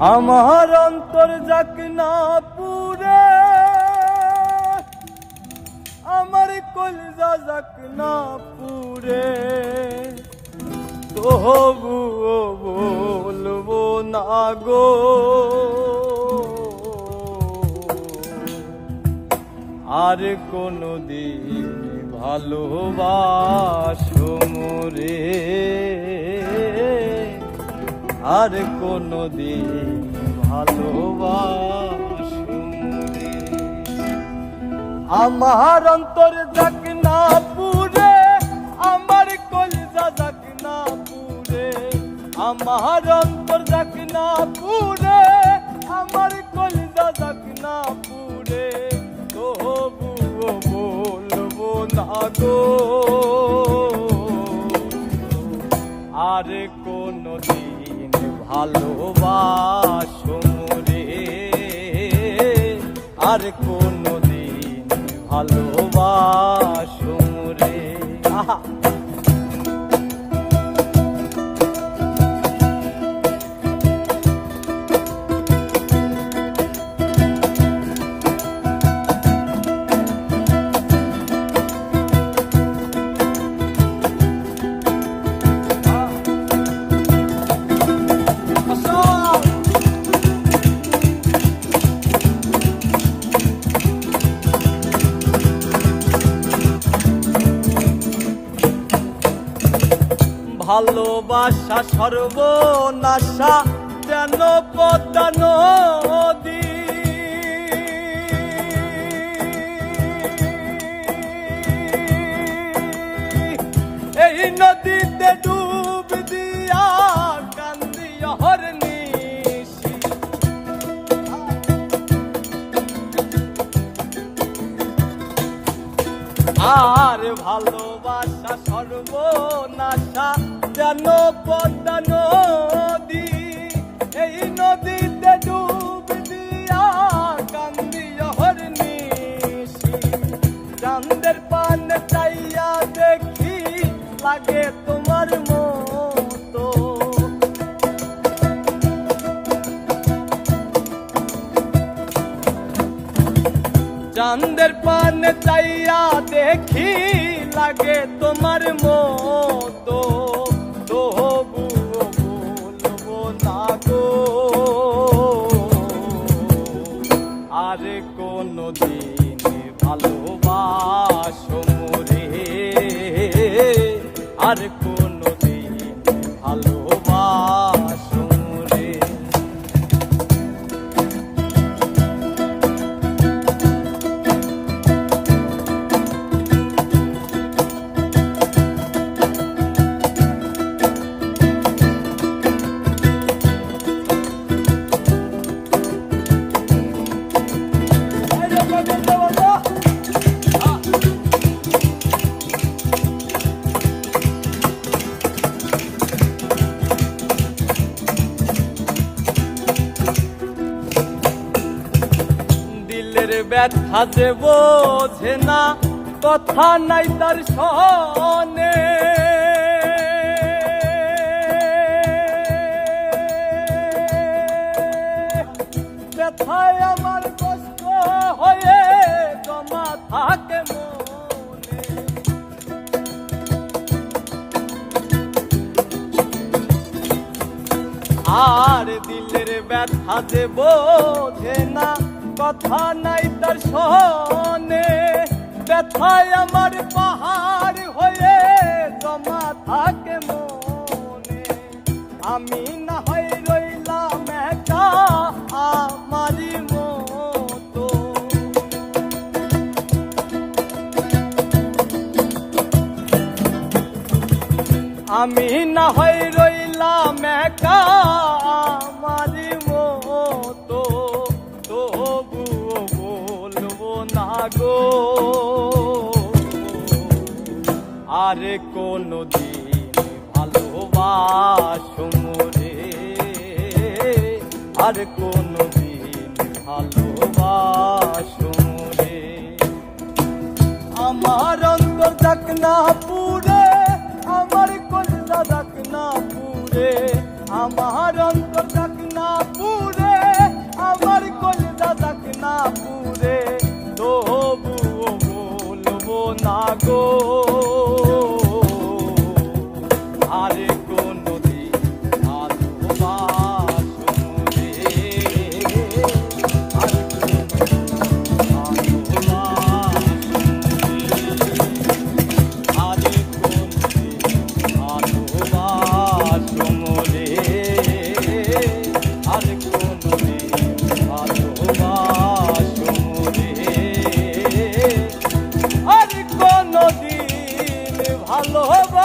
আমার অন্তর যাক না পুরে, আমার কলজা যাক না পুরে। তবুও বলব না গো, আর কোনো দিন ভালোবাসো মোরে আর কোনো দিন ভালোবাসো মোরে আমার অন্তর যাক না পুরে আমার কলজা যাক না পুরে আমার অন্তর যাক না পুরে আমার কলজা যাক না পুরে তবুও বলব না গো। আর ভালোবাসো রে আর কোনো দিন ভালোবাসো রে আহা। ভালোবাসা সর্বনাশা যেন পদ্মা এই নদীতে ডুব দিয়া কান্দি হরনিশি আর ভালোবাসা সর্বনাশা যেন পদ্মা নদী, এই নদীতে ডুব দিয়া কান্দি হরনিশি চান্দের পান চাইয়া দেখি, লাগে তোমার মতো। চান্দের পান চাইয়া দেখি, লাগে তোমার মতো। আর কোনো ব্যথা যে বোঝে না, কথা নাই তার ব্যথায় আমার কষ্ট হয়ে জমা থাকে মনে। আর দিলের ব্যথা যে বোঝে না কথা নাই তার সনে ব্যথায় আমার পাহাড় হয়ে জমা থাকে মনে। আমি না হয় রইলাম একা আমারই মতো। আমি না হয় রইলাম একা গো। আর কোন দিন ভালোবাসো মোরে আর কোন দিন ভালোবাসো মোরে আমার অন্তর থাক না পুরে, আমার কলজা থাক না পুরে। আমার অন্তর থাক না পুরে, আমার কলজা থাক না পুরে। ভালোবাসা